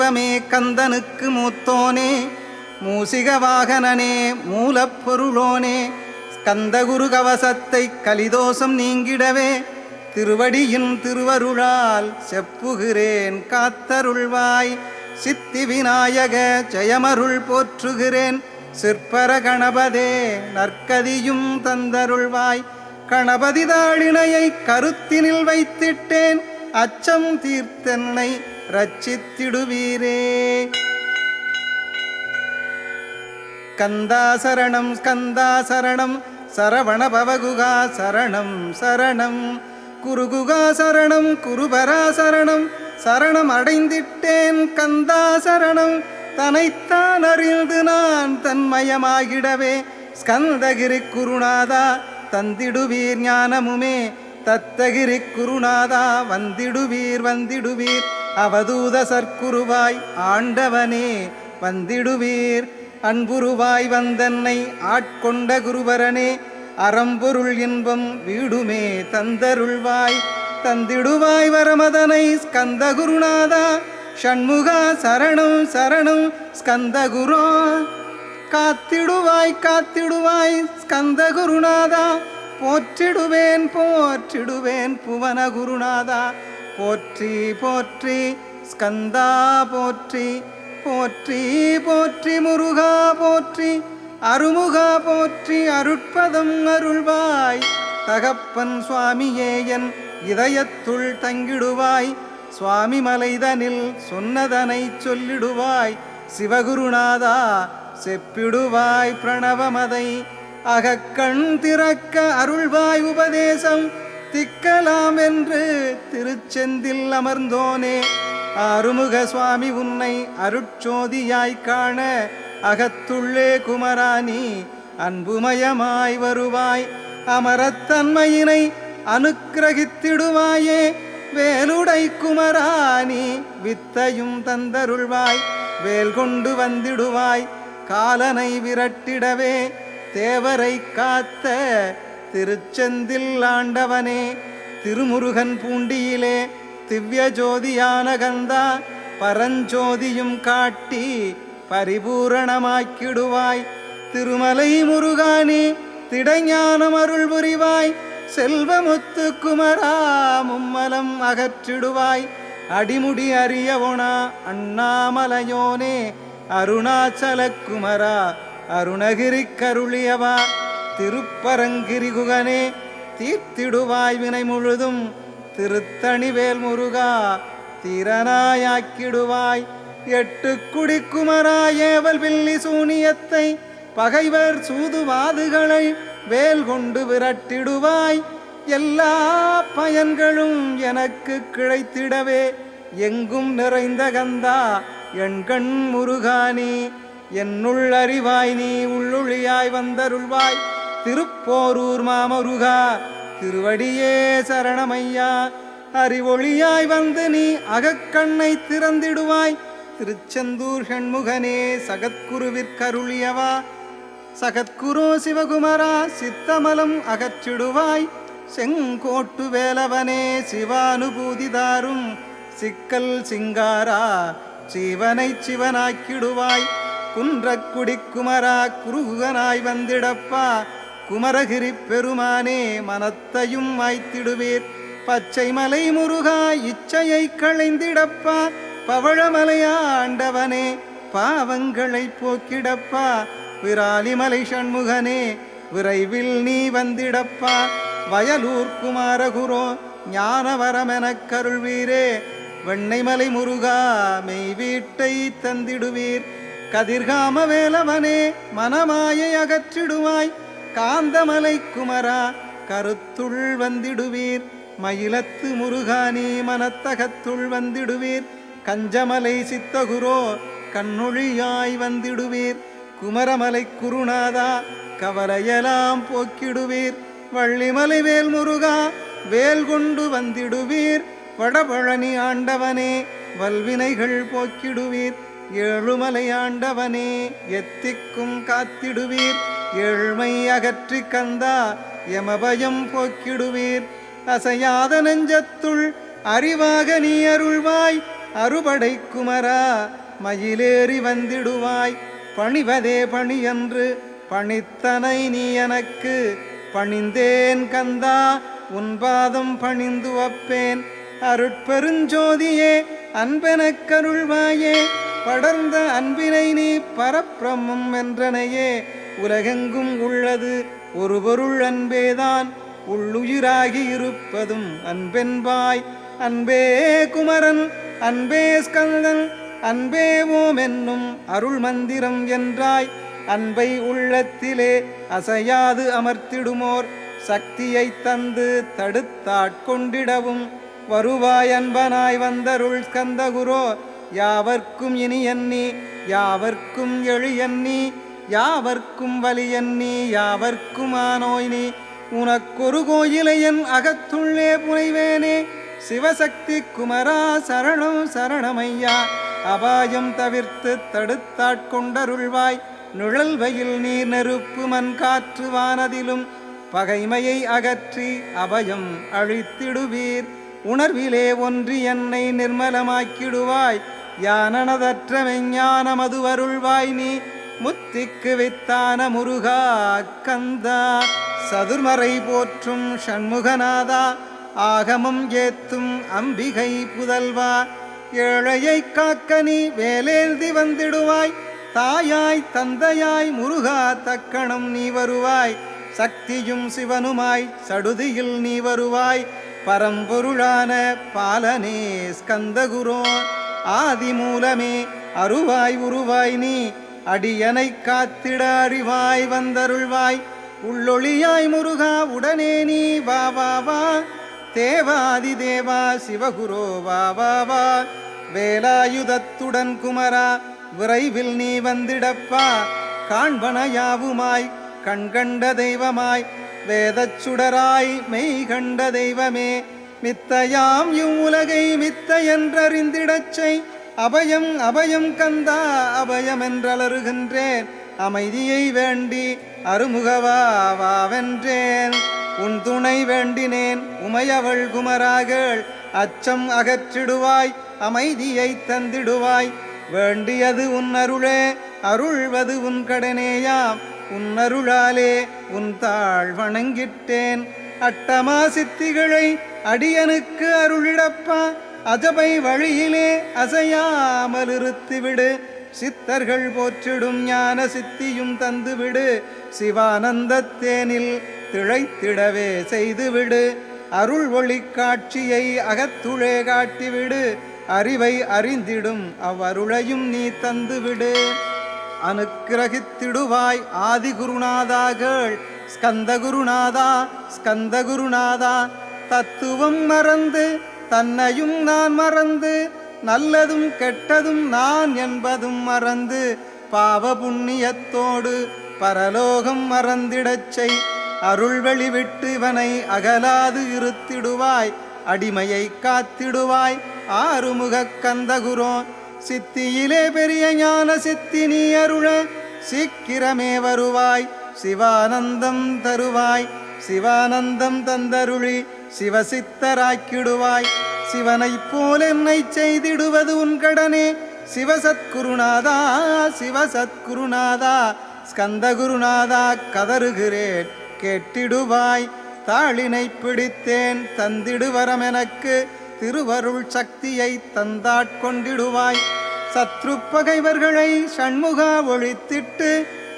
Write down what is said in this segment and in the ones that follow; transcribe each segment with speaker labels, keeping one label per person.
Speaker 1: சிவமே கந்தனுக்கு மூத்தோனே மூசிக வாகனனே மூலப்பொருளோனே ஸ்கந்தகுரு கவசத்தை கலிதோஷம் நீங்கிடவே திருவடியின் திருவருளால் செப்புகிறேன் காத்தருள்வாய். சித்தி விநாயக ஜெயமருள் போற்றுகிறேன் சிற்பர கணபதே நற்கதியும் தந்தருள்வாய். கணபதி தாழினையை கருத்தினில் வைத்திட்டேன் அச்சம் தீர்த்தென்னை ரட்சித்திடுவீரே கந்தாசரணம் ஸ்கந்தாசரணம் சரவண பவகுகா சரணம் சரணம். குருகுகா சரணம் குருபராசரணம் சரணம் அடைந்திட்டேன் கந்தா சரணம் தனைத்தான் அறிந்து நான் தன்மயமாகிடவே. ஸ்கந்தகிரி குருநாதா தந்திடுவீர் ஞானமுமே. தத்தகிரி குருநாதா வந்திடுவீர் வந்திடுவீர். அவதூத சர்க்குருவாய் ஆண்டவனே வந்திடுவீர். அன்புருவாய் வந்தன்னை ஆட்கொண்ட குருவரனே அறம்பொருள் இன்பம் வீடுமே தந்தருள்வாய். தந்திடுவாய் வரமதனை ஸ்கந்த குருநாதா ஷண்முகா சரணம் சரணம் ஸ்கந்த குரோ காத்திடுவாய் காத்திடுவாய் ஸ்கந்த குருநாதா போற்றிடுவேன் போற்றிடுவேன் புவன குருநாதா போற்றி போற்றி ஸ்கந்தா போற்றி போற்றி போற்றி முருகா போற்றி அருமுகா போற்றி அருட்பதம் அருள்வாய். தகப்பன் சுவாமியே என் இதயத்துள் தங்கிடுவாய். சுவாமி மலைதனில் சொன்னதனை சொல்லிடுவாய். சிவகுருநாதா செப்பிடுவாய் பிரணவமதை. அகக்கண் திறக்க அருள்வாய் உபதேசம். திக்கலாம் என்று திருச்செந்தில் அமர்ந்தோனே. ஆறுமுக சுவாமி உன்னை அருட்சோதியாய் காண அகத்துள்ளே குமராணி அன்புமயமாய் வருவாய் அமரத்தன்மையினை அனுக்கிரகித்திடுவாயே. வேலுடை குமராணி வித்தையும் தந்தருள்வாய் வேல் கொண்டு வந்திடுவாய் காலனை விரட்டிடவே தேவரை காத்த திருச்செந்தில் ஆண்டவனே திருமுருகன் பூண்டியிலே திவ்ய ஜோதியான கந்தா பரஞ்சோதியும் காட்டி பரிபூரணமாக்கிடுவாய். திருமலை முருகானே திடஞானம் அருள் புரிவாய். செல்வமுத்து குமரா மும்மலம் அகற்றிடுவாய். அடிமுடி அறியவோனா அண்ணாமலையோனே அருணாச்சல குமரா அருணகிரி கருளியவா. திருப்பரங்கிரிகுகனே தீர்த்திடுவாய் வினை முழுதும் திருத்தணிவேல் முருகா திறனாயாக்கிடுவாய். எட்டு குடிக்குமராயேவல் வில்லி சூனியத்தை பகைவர் சூதுவாதுகளை வேல் கொண்டு விரட்டிடுவாய். எல்லா பயன்களும் எனக்கு கிடைத்திடவே எங்கும் நிறைந்த கந்தா என் கண் முருகானி என்னுள் அறிவாய் நீ உள்ளொழியாய் வந்தருள்வாய். திருப்போரூர் மாமருகா திருவடியே சரணமையா. அறிவொளியாய் வந்து நீ அகக்கண்ணை திறந்திடுவாய். திருச்செந்தூர் ஷண்முகனே சகத்குருவிற்கருளியவா. சகத்குரு சிவகுமரா சித்தமலம் அகற்றிடுவாய். செங்கோட்டு வேலவனே சிவானுபூதி தாரும். சிக்கல் சிங்காரா சிவனை சிவனாக்கிடுவாய். குன்றக்குடி குமரா குருகுகனாய் வந்திடப்பா. குமரகிரி பெருமானே மனத்தையும் மாய்த்திடுவீர். பச்சை மலை முருகா இச்சையை களைந்திடப்பா. பவழமலையா ஆண்டவனே பாவங்களை போக்கிடப்பா. விராலிமலை சண்முகனே விரைவில் நீ வந்திடப்பா. வயலூர் குமாரகுரோ ஞானவரமெனக் கருள்வீரே. வெண்ணைமலை முருகா மெய் வீட்டை தந்திடுவீர். கதிர்காம வேலவனே மனமாயை அகற்றிடுவாய். காந்தமலை குமரா கருத்துள் வந்திடுவீர். மயிலத்து முருகானி மனத்தகத்துள் வந்திடுவீர். கஞ்சமலை சித்தகுரோ கண்ணொழியாய் வந்திடுவீர். குமரமலை குருநாதா கவலையெல்லாம் போக்கிடுவீர். வள்ளிமலை வேல் முருகா வேல் கொண்டு வந்திடுவீர். வடபழனி ஆண்டவனே வல்வினைகள் போக்கிடுவீர். ஏழுமலையாண்டவனே எத்திக்கும் காத்திடுவீர். ஏழ்மை அகற்றி கந்தா எமபயம் போக்கிடுவீர். அசையாத நெஞ்சத்துள் அறிவாக நீ அருள்வாய். அறுபடை குமரா மயிலேறி வந்திடுவாய். பணிவதே பணியன்று பணித்தனை நீ எனக்கு. பணிந்தேன் கந்தா உன் பாதம் பணிந்து வப்பேன். அருட்பெருஞ்சோதியே அன்பெனக் கருள்வாயே படர்ந்த அன்பினை நீ பரப்பிரமம் என்றனையே. உலகெங்கும் உள்ளது ஒரு பொருள் அன்பேதான் உள்ளுயிராகி இருப்பதும் அன்பென்பாய். அன்பே குமரன் அன்பே ஸ்கந்தன் அன்பே ஓம் என்னும் அருள் மந்திரம் என்றாய். அன்பை உள்ளத்திலே அசையாது அமர்த்திடுமோர் சக்தியை தந்து தடுத்தாட்கொண்டிடவும். வருவாய் அன்பனாய் வந்தருள் ஸ்கந்தகுரோ யாவர்க்கும் இனி எண்ணி யாவர்க்கும் எழு எண்ணி யாவர்க்கும் வலி எண்ணி யாவர்க்கும் ஆனோய் நீ. உனக்கொரு கோயிலையன் அகத்துள்ளே புனைவேனே சிவசக்தி குமரா சரணம் சரணமையா. அபாயம் தவிர்த்து தடுத்தாட்கொண்டருள்வாய் நுழல் வயில் நீர் நெருப்பு மண் காற்று வானதிலும் பகைமையை அகற்றி அபயம் அழித்திடுவீர். உணர்விலே ஒன்று என்னை நிர்மலமாக்கிடுவாய். யானனதற்ற மெஞ்ஞானமது அருள்வாய் நீ. முத்திக்கு வித்தான முருகா கந்தா சதுர்மறை போற்றும் ஷண்முகநாதா ஆகமம் ஏத்தும் அம்பிகை புதல்வா. ஏழையை காக்க நீ வேலேந்தி வந்திடுவாய். தாயாய் தந்தையாய் முருகா தக்கணம் நீ வருவாய். சக்தியும் சிவனுமாய் சடுதியில் நீ வருவாய். பரம்பொருளான பாலனே ஸ்கந்தகுரோ ஆதி மூலமே அருவாய் உருவாய் நீ அடியனை காத்திட அறிவாய் வந்தருள்வாய். உள்ளொளியாய் முருகா உடனே நீ வா வா வா. தேவாதி தேவா சிவகுரோ வா வா வா. வேலாயுதத்துடன் குமரா விரைவில் நீ வந்திடப்பா. காண்பன யாவுமாய் கண்கண்ட தெய்வமாய் வேதச்சுடராய் மெய் கண்ட தெய்வமே மித்தையாம் இவ்வுலகை மித்த என்றறிந்திடச்சை அபயம் அபயம் கந்தா அபயம் என்றலருகின்றேன். அமைதியை வேண்டி அருமுகவாவென்றேன் உன் துணை வேண்டினேன் உமையவள் குமராகள். அச்சம் அகற்றிடுவாய் அமைதியை தந்திடுவாய். வேண்டியது உன் அருளே அருள்வது உன் கடனேயாம். உன்னருளாலே உன் தாழ் வணங்கிட்டேன். அட்டமா சித்திகளை அடியனுக்கு அருளிடப்பா. அஜபை வழியிலே அசையாமல் இருத்திவிடு சித்தர்கள் போற்றிடும் ஞான சித்தியும் தந்துவிடு. சிவானந்தத்தேனில் திளைத்திடவே செய்துவிடு. அருள் ஒளி காட்சியை அகத்துழே காட்டிவிடு. அறிவை அறிந்திடும் அவ்வருளையும் நீ தந்துவிடு. அனுக்கிரகித்திடுவாய் ஆதிகுருநாதாகள். ஸ்கந்தகுருநாதா ஸ்கந்தகுருநாதா தத்துவம் மறந்து தன்னையும் நான் மறந்து நல்லதும் கெட்டதும் நான் என்பதும் மறந்து பாவ புண்ணியத்தோடு பரலோகம் மறந்திடச் செய். அருள் இவனை அகலாது இருத்திடுவாய் அடிமையை காத்திடுவாய். ஆறுமுகக் கந்தகுரோ சித்தியிலே பெரிய ஞான சித்தி நீ அருள சீக்கிரமே வருவாய். சிவானந்தம் தருவாய். சிவானந்தம் தந்தருளி சிவசித்தராக்கிடுவாய். சிவனைப் போல் என்னை செய்திடுவது உன் கடனே. சிவசத்குருநாதா சிவசத்குருநாதா ஸ்கந்தகுருநாதா கதறுகிறேன் கேட்டிடுவாய். தாளினை பிடித்தேன் தந்திடுவரம் எனக்கு. திருவருள் சக்தியை தந்தாட்கொண்டிடுவாய் சத்ரு பகைவர்களை சண்முகா ஒழித்திட்டு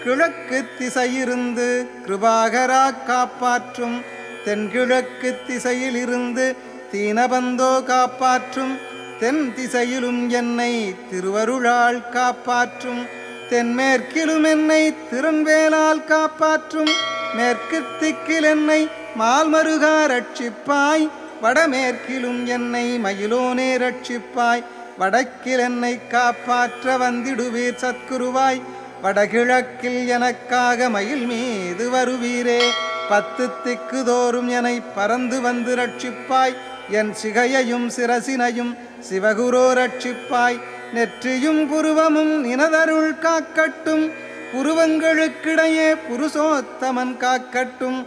Speaker 1: கிழக்கு திசையிருந்து கிருபாகரா காப்பாற்றும். தென்கிழக்கு திசையிலிருந்து தீனபந்தோ காப்பாற்றும். தென் திசையிலும் என்னை திருவருளால் காப்பாற்றும். தென்மேற்கிலும் என்னை திறன்வேலால் காப்பாற்றும். மேற்கு திக்கில் என்னை மால்மருகா ரட்சிப்பாய். வடமேற்கிலும் என்னை மயிலோனே ரட்சிப்பாய். வடக்கில் என்னை காப்பாற்ற வந்திடுவீர் சத்குருவாய். வடகிழக்கில் எனக்காக மயில் மீது வருவீரே. பத்து திக்கு தோறும் என்னை பறந்து வந்து ரட்சிப்பாய். என் சிகையையும் சிரசினையும் சிவகுரோ ரட்சிப்பாய். நெற்றியும் புருவமும் நினதருள் காக்கட்டும். புருவங்களுக்கிடையே புருஷோத்தமன் காக்கட்டும்.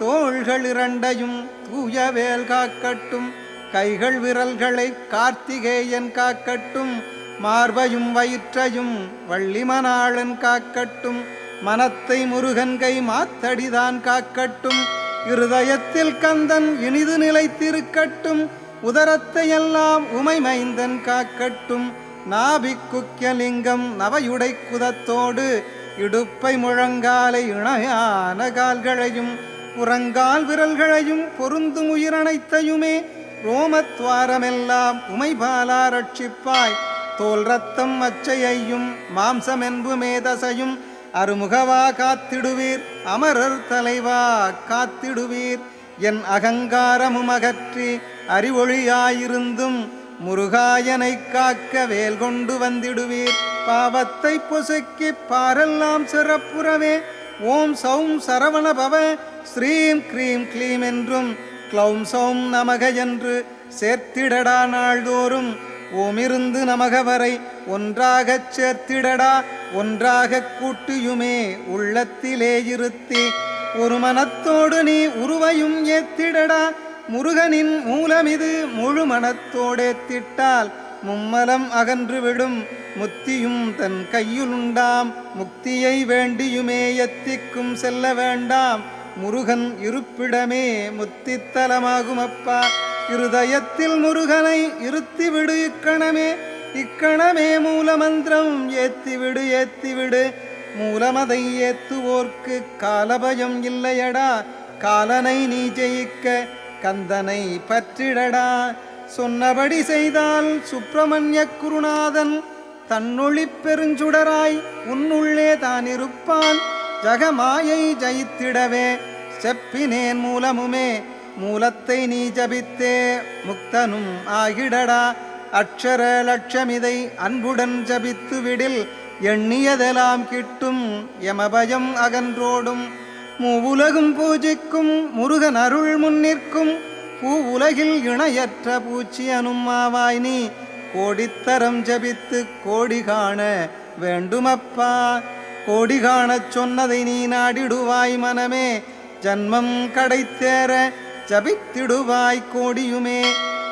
Speaker 1: தோள்கள் இரண்டையும் தூயவேல் காக்கட்டும். கைகள் விரல்களை கார்த்திகேயன் காக்கட்டும். மார்பையும் வயிற்றையும் வள்ளிமனாளன் காக்கட்டும். மனத்தை முருகன் கை மாத்தடிதான் காக்கட்டும். இருதயத்தில் கந்தன் இனிது நிலைத்திருக்கட்டும். உதரத்தை எல்லாம் உமைமைந்தன் காக்கட்டும். நாபிக்குக்கியலிங்கம் நவையுடை குதத்தோடு இடுப்பை முழங்காலை இணையான கால்களையும் புறங்கால் விரல்களையும் பொருந்தும் உயிரனைத்தையுமே ரோமத்வாரமெல்லாம் உமைபாலா ரட்சிப்பாய். தோல் ரத்தம் அச்சையையும் மாம்சமென்பு மேதசையும் அருமுகவா காத்திடுவீர். அமரர் தலைவா காத்திடுவீர். என் அகங்காரமும் அகற்றி அறிவொழியாயிருந்தும் முருகாயனை காக்க வேல் கொண்டு வந்திடுவீர். பாவத்தை பொசுக்கி பாரெல்லாம் சிறப்புறவே. ஓம் சௌம் சரவண பவ ஸ்ரீம் க்ரீம் க்ளீம் என்றும் க்ளௌம் சௌம் நமக என்று சேர்த்திடடா நாள்தோறும். ஓமிருந்து நமக வரை ஒன்றாகச் சேர்த்திடடா ஒன்றாகக் கூட்டியுமே உள்ளத்திலே இருத்தி. ஒரு மனத்தோடு நீ உருவையும் ஏத்திடடா முருகனின் மூலமிது முழு மனத்தோடேத்திட்டால் மும்மலம் அகன்றுவிடும் முத்தியும் தன் கையுளுண்டாம் முக்தியை வேண்டியுமே எத்திக்கும் செல்ல வேண்டாம். முருகன் இருப்பிடமே முத்தித்தலமாகும் அப்பா இருதயத்தில் முருகனை இருத்திவிடு இக்கணமே. இக்கணமே மூலமந்திரம் ஏத்திவிடு ஏத்திவிடு. மூலமதை ஏத்துவோர்க்கு காலபயம் இல்லையடா. காலனை நீ ஜெயிக்க கந்தனை பற்றிடடா. சொன்னபடி செய்தால் சுப்பிரமணிய குருநாதன் தன்னொழி பெருஞ்சுடராய் உன்னுள்ளே தான் இருப்பான் ஜகமாயை ஜெயித்திடவே செப்பினேன் மூலமுமே மூலத்தை நீ ஜபித்தே முக்தனும் ஆகிடடா. அக்ஷர லட்சமிதை அன்புடன் ஜபித்து விடில் எண்ணியதெல்லாம் கிட்டும் எமபயம் அகன்றோடும். மூவுலகும் பூஜிக்கும் முருகன் அருள் முன்னிற்கும் பூ உலகில் இணையற்ற பூச்சியனும் ஆவாய் நீ. கோடித்தரம் ஜபித்து கோடி காண வேண்டுமப்பா. கோடி காணச் சொன்னதை நீ நாடிடுவாய் மனமே. ஜன்மம் கடைத்தேற ஜபித்திடுவாய் கோடியுமே.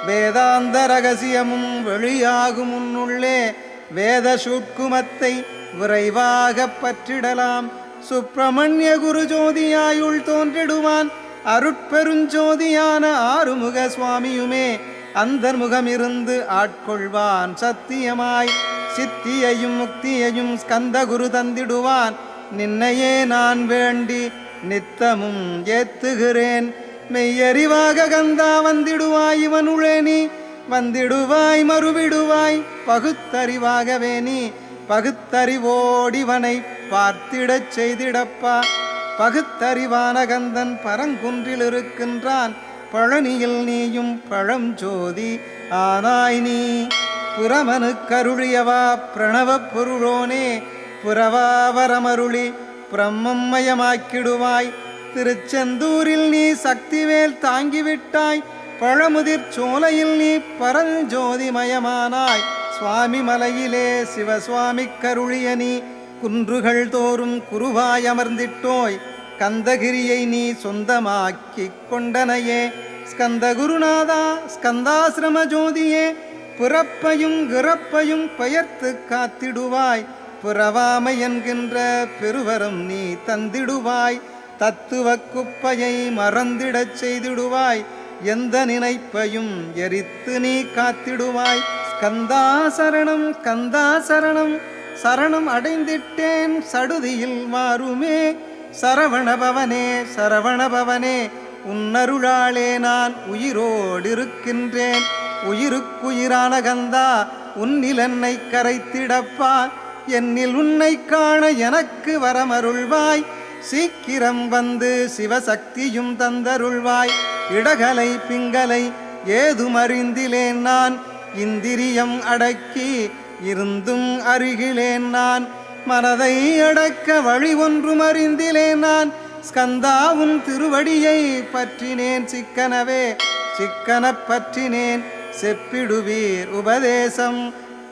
Speaker 1: வேதாந்த ரகசியமும் வெளியாகும் உன்னுள்ளே. வேத சூட்குமத்தை விரைவாக பற்றிடலாம். சுப்பிரமணிய குரு ஜோதியாயுள் தோன்றிடுவான். அருட்பெருஞ்சோதியான ஆறுமுக சுவாமியுமே அந்தர்முகமிருந்து ஆட்கொள்வான் சத்தியமாய் சித்தியையும் முக்தியையும் ஸ்கந்தகுரு தந்திடுவான். நின்னையே நான் வேண்டி நித்தமும் ஏத்துகிறேன். மெய்யறிவாக கந்தா வந்திடுவாய் இவனுளே நீ. வந்திடுவாய் மறுவிடுவாய் பகுத்தறிவாகவே நீ. பகுத்தறிவோடிவனை பார்த்திடச் செய்திடப்பா. பகுத்தறிவான கந்தன் பரங்குன்றில் இருக்கின்றான் பழனியில் நீயும் பழஞ்சோதி ஆனாய் நீ புறமனு கருளியவா பிரணவப் பொருளோனே புறவாவரமருளி பிரம்மம்மயமாக்கிடுவாய். திருச்செந்தூரில் நீ சக்திவேல் தாங்கிவிட்டாய் பழமுதிர் சோலையில் நீ பரஞ்சோதிமயமானாய் சுவாமி மலையிலே சிவசுவாமி கருளிய நீ குன்றுகள் தோறும் குருவாய் அமர்ந்திட்டோய். கந்தகிரியை நீ சொந்தமாக்கி கொண்டனையே. ஸ்கந்த குருநாதா ஸ்கந்தாசிரம ஜோதியே பிறப்பையும் இறப்பையும் பெயர்த்து காத்திடுவாய். புறவாமை என்கின்ற பெருவரம் நீ தந்திடுவாய். தத்துவ குப்பையை மறந்திடச் செய்திடுவாய். எந்த நினைப்பையும் எரித்து நீ காத்திடுவாய். ஸ்கந்தாசரணம் சரணம் கந்தா சரணம் சரணம் அடைந்திட்டேன் சடுதியில் மாறுமே சரவணபவனே சரவணபவனே உன்னருளாளே நான் உயிரோடிருக்கின்றேன். உயிருக்குயிரான கந்தா உன்னில் என்னை கரைத்திடப்பா. என்னில் உன்னை காண எனக்கு வரமருள்வாய். சீக்கிரம் வந்து சிவசக்தியும் தந்தருள்வாய். இடகலை பிங்கலை ஏதுமறிந்திலேன் நான். இந்திரியம் அடக்கி இருந்தும் அருகிலேன் நான். மனதை அடக்க வழி ஒன்றும் அறிந்திலேன் நான். ஸ்கந்தாவும் திருவடியை பற்றினேன் சிக்கனவே சிக்கன பற்றினேன். செப்பிடுவீர் உபதேசம்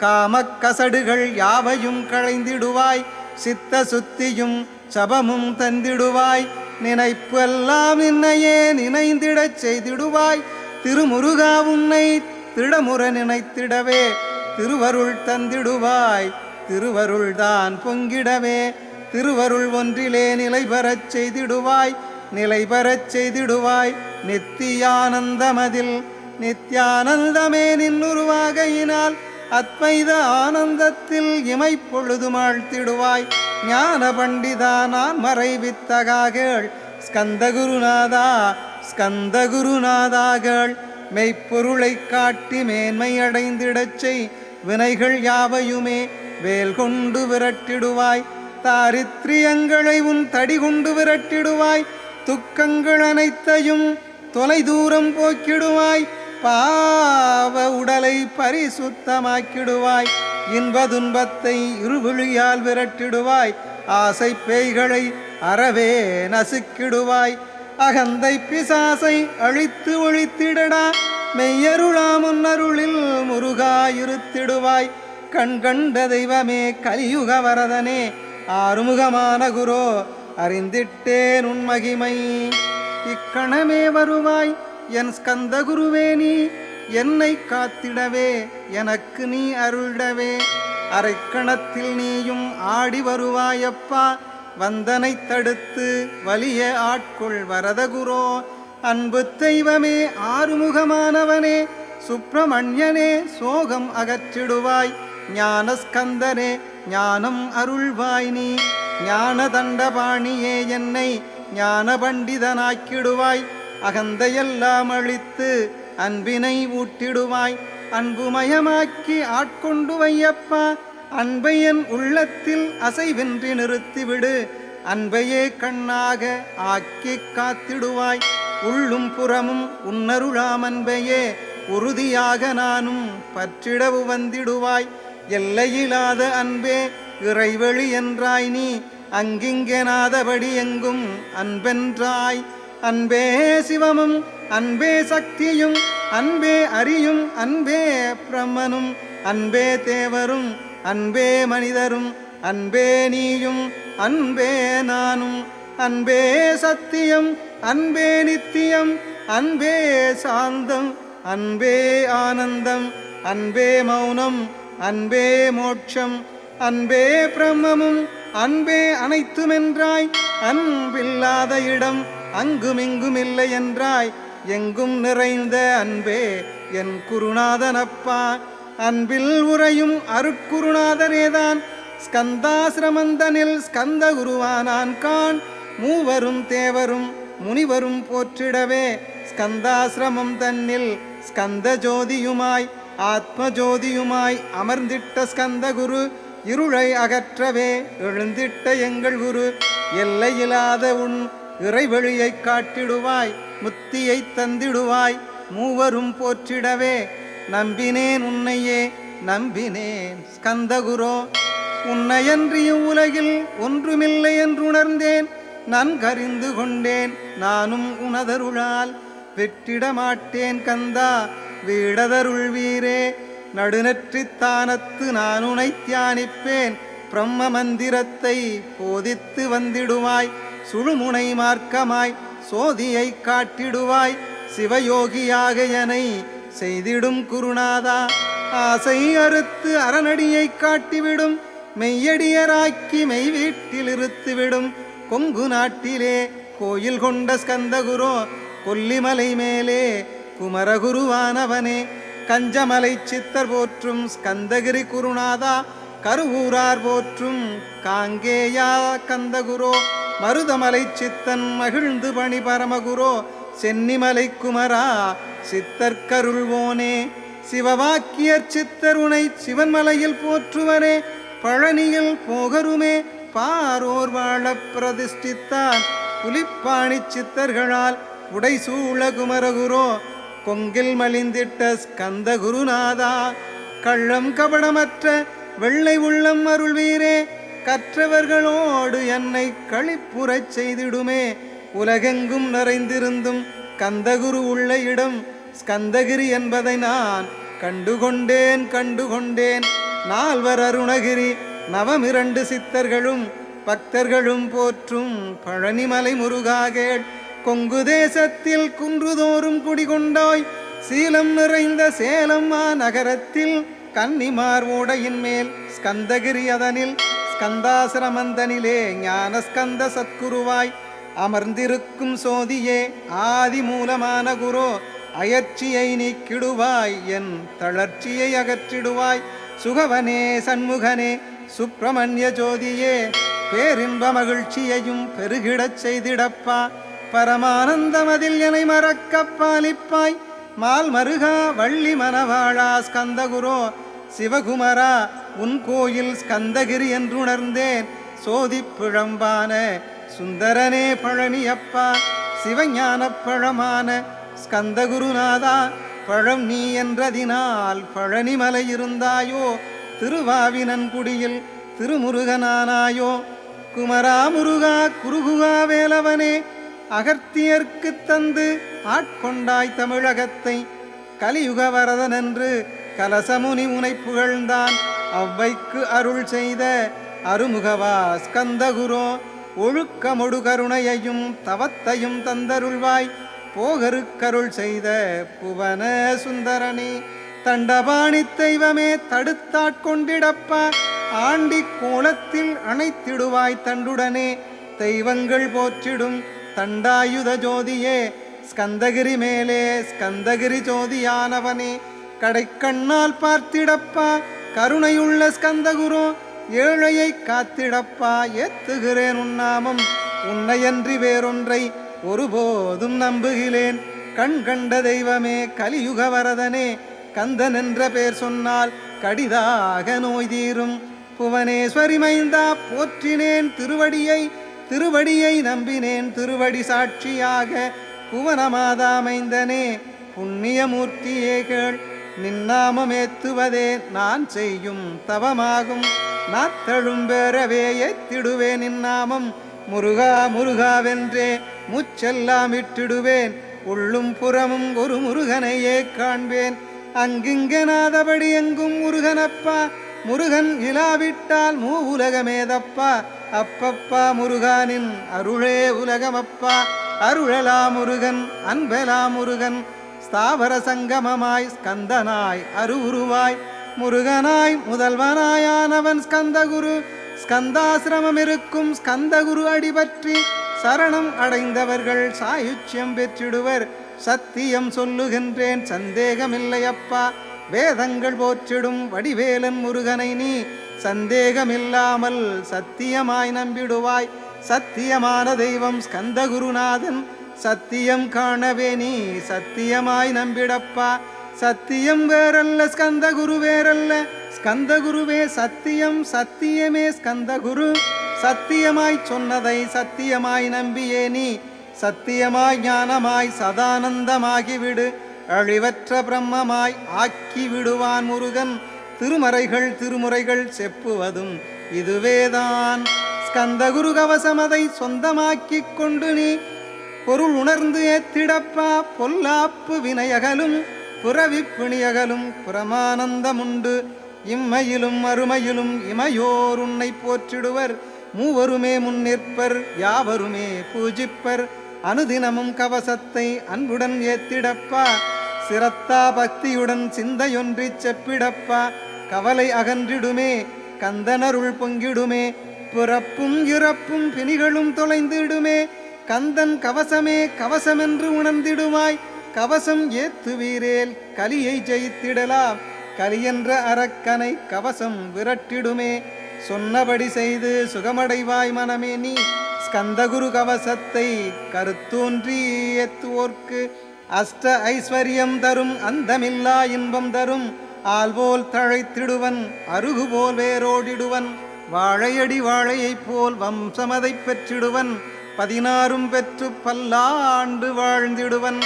Speaker 1: காமக்கசடுகள் யாவையும் களைந்திடுவாய். சித்த சுத்தியும் சபமும் தந்திடுவாய். நினைப்பு எல்லாம் நின்னையே நினைந்திடச் செய்திடுவாய். திருமுருகா உன்னை திடமுற நினைத்திடவே திருவருள் தந்திடுவாய். திருவருள்தான் பொங்கிடவே திருவருள் ஒன்றிலே நிலை பெறச் செய்திடுவாய் நிலை பெறச் செய்திடுவாய் நித்தியானந்தமதில். நித்யானந்தமே நின்னுருவாகையினால் அத்வைத ஆனந்தத்தில் இமைப்பொழுதும் ஆழ்த்திடுவாய் ஞான பண்டிதா நான் மறைவித்தகாகள் ஸ்கந்தகுருநாதா ஸ்கந்தகுருநாதாகள். மெய்ப்பொருளைக் காட்டி மேன்மை அடைந்திடச் செய் வினைகள் யாவையுமே வேல் கொண்டு விரட்டிடுவாய். தாரித்ரியங்களை உன் தடி கொண்டு விரட்டிடுவாய். துக்கங்கள் அனைத்தையும் தொலை தூரம் போக்கிடுவாய். பாவ உடலை பரிசுத்தமாக்கிடுவாய். இன்ப துன்பத்தை இருவிழியால் விரட்டிடுவாய். ஆசை பேய்களை அறவே நசுக்கிடுவாய். அகந்தை பிசாசை அழித்து ஒழித்திடடா. மெய்யருளா முன்னருளில் முருகா இருத்திடுவாய். கண் கண்ட தெய்வமே கலியுக வரதனே ஆறுமுகமான குரோ அறிந்திட்டேன் உன் மகிமை. இக்கணமே வருவாய் என் ஸ்கந்த குருவே நீ என்னை காத்திடவே எனக்கு நீ அருளிடவே. அரைக்கணத்தில் நீயும் ஆடி வருவாயப்பா வந்தனை தடுத்து வலிய ஆட்கொள் வரதகுரோ. அன்பு தெய்வமே ஆறுமுகமானவனே சுப்பிரமணியனே சோகம் அகற்றிடுவாய். ஞானஸ்கந்தரே ஞானம் அருள்வாய் நீ ஞான தண்டபாணியே என்னை ஞான பண்டிதனாக்கிடுவாய் அகந்தையெல்லாம் அழித்து அன்பினை ஊட்டிடுவாய். அன்புமயமாக்கி ஆட்கொண்டு வையப்பா அன்பை என் உள்ளத்தில் அசைவின்றி நிறுத்திவிடு. அன்பையே கண்ணாக ஆக்கி காத்திடுவாய். உள்ளும் புறமும் உன்னருளாமன்பையே உறுதியாக நானும் பற்றிடவு வந்திடுவாய். எல்லையில்லாத அன்பே இறைவழி என்றாய் நீ. அங்கிங்கெனாதபடி எங்கும் அன்பென்றாய். அன்பே சிவமும் அன்பே சக்தியும் அன்பே அறியும் அன்பே பிரம்மனும். அன்பே தேவரும் அன்பே மனிதரும் அன்பே நீயும் அன்பே நானும். அன்பே சத்தியம் அன்பே நித்தியம் அன்பே சாந்தம் அன்பே ஆனந்தம் அன்பே மௌனம் அன்பே மோட்சம் அன்பே பிரம்மமும் அன்பே அனைத்துமென்றாய். அன்பில்லாத இடம் அங்குமிங்கும் இல்லை என்றாய். எங்கும் நிறைந்த அன்பே என் குருநாதனப்பா. அன்பில் உறையும் அருட்குருநாதனேதான் ஸ்கந்தாசிரமந்தனில் ஸ்கந்த குருவானான் கான். மூவரும் தேவரும் முனிவரும் போற்றிடவே. ஸ்கந்தாசிரமம் தன்னில் ஸ்கந்த ஜோதியுமாய் ஆத்மஜோதியுமாய் அமர்ந்திட்ட ஸ்கந்த குரு இருளை அகற்றவே எழுந்திட்ட எங்கள் குரு. எல்லையில்லாத உன் இறைவழியைக் காட்டிடுவாய் முத்தியை தந்திடுவாய் மூவரும் போற்றிடவே. நம்பினேன் உன்னையே நம்பினேன் ஸ்கந்தகுரோ. உன்னையன்றி உலகில் ஒன்றுமில்லை என்றுணர்ந்தேன் நன்கறிந்து கொண்டேன் நானும் உனதருளால் வெற்றிட மாட்டேன் கந்தா. வீடதருள் வீரே நடுநெற்றித்தானத்து நான் உனை தியானிப்பேன். பிரம்ம மந்திரத்தை போதித்து வந்திடுவாய் சுழுமுனை மார்க்கமாய் சோதியை காட்டிடுவாய். சிவயோகியாக எனை செய்திடும் குருநாதா ஆசை அறுத்து அரணடியை காட்டிவிடும். மெய்யடியராக்கி மெய் வீட்டில் இருத்துவிடும் கொங்கு நாட்டிலே கோயில் கொண்ட ஸ்கந்தகுரோ கொல்லிமலை மேலே குமரகுருவானவனே கஞ்சமலை சித்தர் போற்றும் ஸ்கந்தகிரி குருநாதா கருவூரார் போற்றும் காங்கேயா கந்தகுரோ மருதமலை சித்தன் மகிழ்ந்து பணி பரமகுரோ சென்னிமலை குமரா சித்தர்க்கருள்வோனே சிவவாக்கியர் சித்தர் உனை சிவன்மலையில் போற்றுவரே பழனியில் போகருமே பாரோர் வாழ பிரதிஷ்டித்தான் புலிப்பாணி சித்தர்களால் உடைசூழ குமரகுரோ கொங்கில் மலிந்திட்ட ஸ்கந்த குருநாதா கள்ளம் கபடமற்ற வெள்ளை உள்ளம் அருள்வீரே கற்றவர்களோடு என்னை களிப்புறச் செய்திடுமே. உலகெங்கும் நிறைந்திருந்தும் கந்தகுரு உள்ள இடம் ஸ்கந்தகிரி என்பதை நான் கண்டுகொண்டேன் கண்டுகொண்டேன். நால்வர் அருணகிரி நவமிரண்டு சித்தர்களும் பக்தர்களும் போற்றும் பழனிமலை முருகாகேட் கொங்கு தேசத்தில் குன்றுதோறும் குடிகொண்டாய் சீலம் நிறைந்த சேலம் நகரத்தில் கன்னிமார் ஓடையின் மேல் ஸ்கந்தகிரி அதனில் ஸ்கந்தாசிரமந்தனிலே ஞான ஸ்கந்த சத்குருவாய் அமர்ந்திருக்கும் சோதியே ஆதி மூலமான குரோ அயற்சியை நீக்கிடுவாய் என் தளர்ச்சியை அகற்றிடுவாய். சுகவனே சண்முகனே சுப்பிரமணிய ஜோதியே பேரின்ப மகிழ்ச்சியையும் பெருகிடச் செய்திடப்பா. பரமானந்தமதில் என மறக்கப் பாலிப்பாய். மால் மருகா வள்ளி மனவாழா ஸ்கந்தகுரோ சிவகுமரா உன் கோயில் ஸ்கந்தகிரி என்றுணர்ந்தேன். சோதிப் பிழம்பான சுந்தரனே பழனியப்பா சிவஞான பழமான ஸ்கந்தகுருநாதா பழம் நீ என்றதினால் பழனிமலை இருந்தாயோ திருவாவினன்குடியில் திருமுருகனானாயோ. குமரா முருகா குருகுகா வேலவனே அகர்த்தியர்க்குத் தந்து ஆட்கொண்டாய் தமிழகத்தை. கலியுக வரதன் என்று கலசமுனி உனை புகழ்ந்தான். அவ்வைக்கு அருள் செய்த அருமுகவா ஸ்கந்தகுரோ ஒழுக்கமொடு கருணையையும் தவத்தையும் தந்தருள்வாய். போகருக்கருள் செய்த புவன சுந்தரனே தண்டபாணி தெய்வமே தடுத்தாட்கொண்டிடப்பா ஆண்டி கோலத்தில் அணைத்திடுவாய் தண்டுடனே தெய்வங்கள் போற்றிடும் தண்டாயுத ஜோதியே ஸ்கந்தகிரி மேலே ஸ்கந்தகிரி ஜோதியானவனே கடைக்கண்ணால் பார்த்திடப்பா கருணையுள்ள ஸ்கந்தகுரு ஏழையை காத்திடப்பா ஏத்துகிறேன் உன்னாமம் உன்னையன்றி வேறொன்றை ஒருபோதும் நம்புகிறேன். கண் கண்ட தெய்வமே கலியுக வரதனே கந்தன் என்ற பேர் சொன்னால் கடிதாக நோய் தீரும். புவனேஸ்வரி மைந்தா போற்றினேன் திருவடியை திருவடியை நம்பினேன். திருவடி சாட்சியாக புவனமாதா மைந்தனே புண்ணியமூர்த்தியே கேள் நின்னாமமேத்துவதே நான் செய்யும் தவமாகும். நாத்தழும் பெறவே ஏத்திடுவேன் நின்னாமம் முருகா முருகாவென்றே முச்செல்லாம் இட்டிடுவேன். உள்ளும் புறமும் ஒரு முருகனையே காண்பேன். அங்கிங்கனாதபடி எங்கும் முருகனப்பா. முருகன் இலாவிட்டால் மூ உலகமேதப்பா அப்பப்பா முருகானின் அருளே உலகமப்பா. அருளலா முருகன் அன்பலா முருகன் ஸ்தாவர சங்கமமாய் ஸ்கந்தனாய் அருவுருவாய். முருகனாய் முதல்வனாயானவன் ஸ்கந்தகுரு ஸ்கந்தாசிரமம் இருக்கும் ஸ்கந்தகுரு அடிபற்றி சரணம் அடைந்தவர்கள் சாயுச்சியம் பெற்றிடுவர். சத்தியம் சொல்லுகின்றேன் சந்தேகமில்லையப்பா. வேதங்கள் போற்றிடும் வடிவேலன் முருகனை நீ. சந்தேகமில்லாமல் சத்தியமாய் நம்பிடுவாய். சத்தியமான தெய்வம் ஸ்கந்தகுருநாதன். சத்தியம் காணவே நீ சத்தியமாய் நம்பிடப்பா. சத்தியம் வேறல்ல ஸ்கந்த குரு வேறல்ல. ஸ்கந்த குருவே சத்தியம் சத்தியமே ஸ்கந்த குரு சத்தியமாய் சொன்னதை சத்தியமாய் நம்பியே நீ. சத்தியமாய் ஞானமாய் சதானந்தமாகிவிடு. அழிவற்ற பிரம்மமாய் ஆக்கி விடுவான் முருகன். திருமறைகள் திருமுறைகள் செப்புவதும் இதுவேதான். ஸ்கந்தகுரு கவசமதை சொந்தமாக்கிக் கொண்டு நீ பொருள் உணர்ந்து ஏத்திடப்பா பொல்லாப்பு வினையகலும் புறவி பிணியகலும் புறமானந்தமுண்டு. இம்மையிலும் அருமையிலும் இமையோர் உன்னை போற்றிடுவர். மூவருமே முன்னிற்பர் யாவருமே பூஜிப்பர். அனுதினமும் கவசத்தை அன்புடன் ஏத்திடப்பா சிரத்தா பக்தியுடன் சிந்தையொன்றிச் செப்பிடப்பா. கவலை அகன்றிடுமே கந்தனருள் பொங்கிடுமே பிறப்பும் இறப்பும் பிணிகளும் தொலைந்திடுமே கந்தன் கவசமே கவசமென்று உணர்ந்திடுவாய் கவசம் ஏத்துவீரேல் கலியை ஜெயித்திடலாம் கலியென்ற அரக்கனை கவசம் விரட்டிடுமே சொன்னபடி செய்து சுகமடைவாய் மனமே நீ ஸ்கந்தகுரு கவசத்தை கருத்தூன்றி ஏத்துவோர்க்கு அஷ்ட ஐஸ்வர்யம் தரும் அந்தமில்லா இன்பம் தரும் ஆல்போல் தழைத்திடுவன் அருகுபோல் வேரோடிடுவன் வாழையடி வாழையைப் போல் வம்சமதைப் பெற்றிடுவன் பதினாறும் பெற்று பல்லாண்டு வாழ்ந்திடுவன்.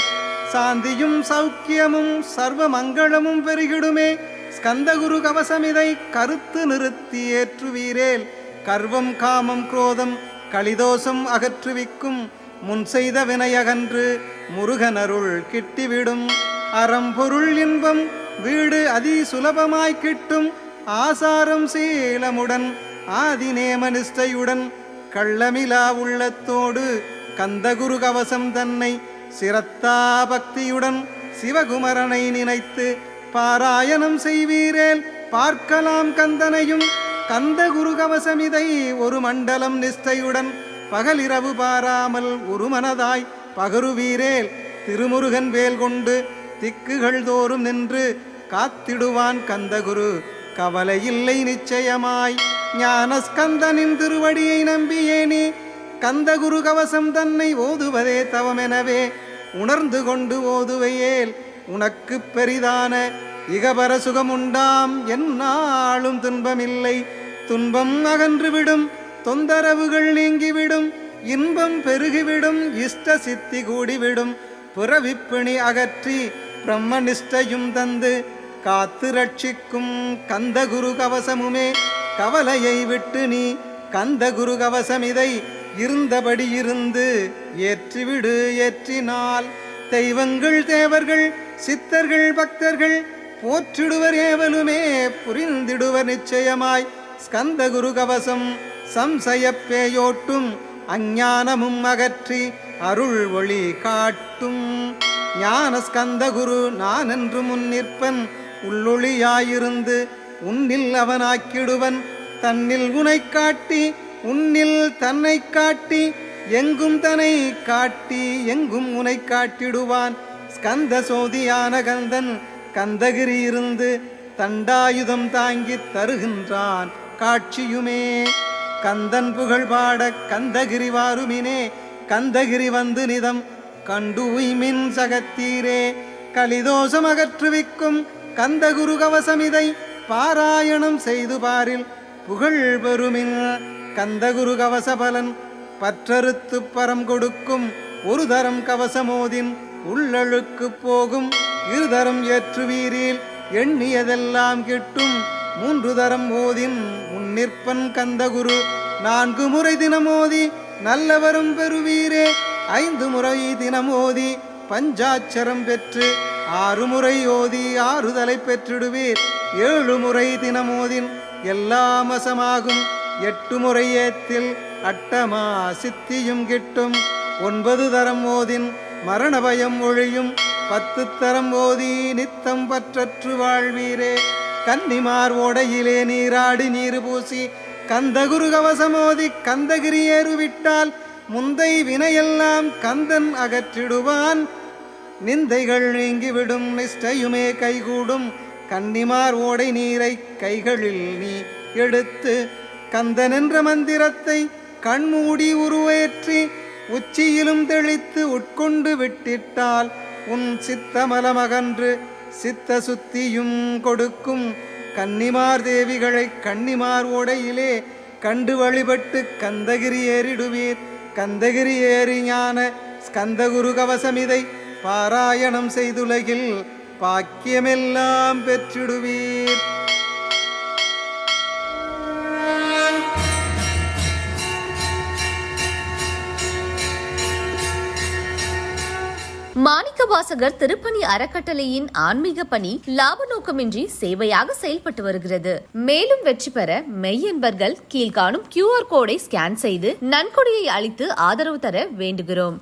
Speaker 1: சாந்தியும் சௌக்கியமும் சர்வ மங்களமும் பெருகிடுமே ஸ்கந்தகுரு கவசமிதை கருத்து நிறுத்தி ஏற்றுவீரேல். கர்வம் காமம் குரோதம் களிதோஷம் அகற்றுவிக்கும் முன் செய்த வினையகன்று முருகனருள் கிட்டிவிடும். அறம்பொருள் இன்பம் வீடு அதி சுலபமாய் கிட்டும் ஆசாரம் சீலமுடன் ஆதிநேம நிஷ்டையுடன் கள்ளமிலா உள்ளத்தோடு கந்தகுரு கவசம் தன்னை சிரத்தா பக்தியுடன் சிவகுமரனை நினைத்து பாராயணம் செய்வீரேல். பார்க்கலாம் கந்தனையும் கந்த குரு கவசமிதை ஒரு மண்டலம் நிஷ்டையுடன் பகலிரவு பாராமல் ஒரு மனதாய் பகருவீரேல். திருமுருகன் வேல் கொண்டு திக்குகள் தோறும் நின்று காத்திடுவான் கந்தகுரு. கவலை இல்லை நிச்சயமாய். ஞானஸ்கந்தனின் திருவடியை நம்பியேனே. கந்தகுரு கவசம் தன்னை ஓதுவதே தவமெனவே. உணர்ந்து கொண்டு ஓதுவையேல் உனக்கு பெரிதான இகபர சுகமுண்டாம். என்னாலும் துன்பமில்லை. துன்பம் அகன்றுவிடும். தொந்தரவுகள் நீங்கிவிடும். இன்பம் பெருகிவிடும். இஷ்ட சித்தி கூடிவிடும். புறவிப்பிணி அகற்றி பிரம்மனிஷ்டையும் தந்து காத்து ரட்சிக்கும் கந்தகுரு கவசமுமே கவலையை விட்டு நீ கந்தகுரு கவசம் இதை இருந்தபடி இருந்து ஏற்றிவிடு ஏற்றினால் தெய்வங்கள் தேவர்கள் சித்தர்கள் பக்தர்கள் போற்றிடுவர் ஏவலுமே புரிந்திடுவர் நிச்சயமாய். ஸ்கந்தகுரு கவசம் சம்சயப்பேயோட்டும் அஞ்ஞானமும் அகற்றி அருள் ஒளி காட்டும். ஞான ஸ்கந்தகுரு நான் என்று முன் நிற்பன் உள்ளொளியாயிருந்து உன்னில் அவனாக்கிடுவன். தன்னில் உனை காட்டி உன்னில் தன்னை காட்டி எங்கும் தன்னை காட்டி எங்கும் உனை காட்டிடுவான். ஸ்கந்த சோதியான கந்தன் கந்தகிரி இருந்து தண்டாயுதம் தாங்கி தருகின்றான். காட்சியுமே கந்தன் புகழ் பாட கந்தகிரி வாருமினே கந்தகிரி வந்து நிதம் கண்டு உய்மின் சகத்தீரே. கலிதோஷம் அகற்றுவிக்கும் கந்தகுரு கவசமிதை பாராயணம் செய்து பாரில் புகழ் பெறுமின். கந்தகுரு கவசபலன் பற்றறுத்து பரம் கொடுக்கும் ஒரு தரம் கவசமோதின் உள்ளழுக்கு போகும். இருதரம் ஏற்றுவீரில் எண்ணியதெல்லாம் கிட்டும் மூன்று தரம் ஓதின் முன்னிற்பன் கந்தகுரு. நான்கு முறை தினமோதி நல்லவரும் பெறுவீரே. ஐந்து முறை தினமோதி பஞ்சாட்சரம் பெற்று ஆறு முறை ஓதி ஆறுதலை பெற்றிடுவீர். ஏழு முறை தினமோதின் எல்லா மசமாகும். எட்டு முறை ஏத்தில் அட்டமா சித்தியும் கிட்டும். ஒன்பது தரம் ஓதின் மரண பயம் ஒழியும். பத்து தரம் ஓதி நித்தம் பற்றற்று வாழ்வீரே. கன்னிமார் ஓடையிலே நீராடி நீர் பூசி கந்தகுரு கவசமோதி கந்தகிரி ஏறுவிட்டால் முந்தை வினையெல்லாம் கந்தன் அகற்றிடுவான். நிந்தைகள் நீங்கிவிடும் நிஷ்டையுமே கைகூடும். கன்னிமார் ஓடை நீரை கைகளில் நீ எடுத்து கந்தனென்ற மந்திரத்தை கண்மூடி உருவேற்றி உச்சியிலும் தெளித்து உட்கொண்டு விட்டிட்டால் உன் சித்தமலமகன்று சித்த சுத்தியும் கொடுக்கும். கன்னிமார் தேவிகளை கன்னிமார் ஓடையிலே கண்டு வழிபட்டு கந்தகிரி ஏறிடுவீர். கந்தகிரி ஏறி ஞான ஸ்கந்தகுரு கவசமிதை பாராயணம் செய்துலகில் பாக்கியமெல்லாம் பெற்றிடுவீர்.
Speaker 2: மாணிக்கவாசகர் திருப்பணி அறக்கட்டளையின் ஆன்மீக பணி லாப நோக்கமின்றி சேவையாக செயல்பட்டு வருகிறது. மேலும் வெற்றி பெற மெய்யன்பர்கள் கீழ்காணும் கியூஆர் கோடை ஸ்கேன் செய்து நன்கொடையை அளித்து ஆதரவு தர வேண்டுகிறோம்.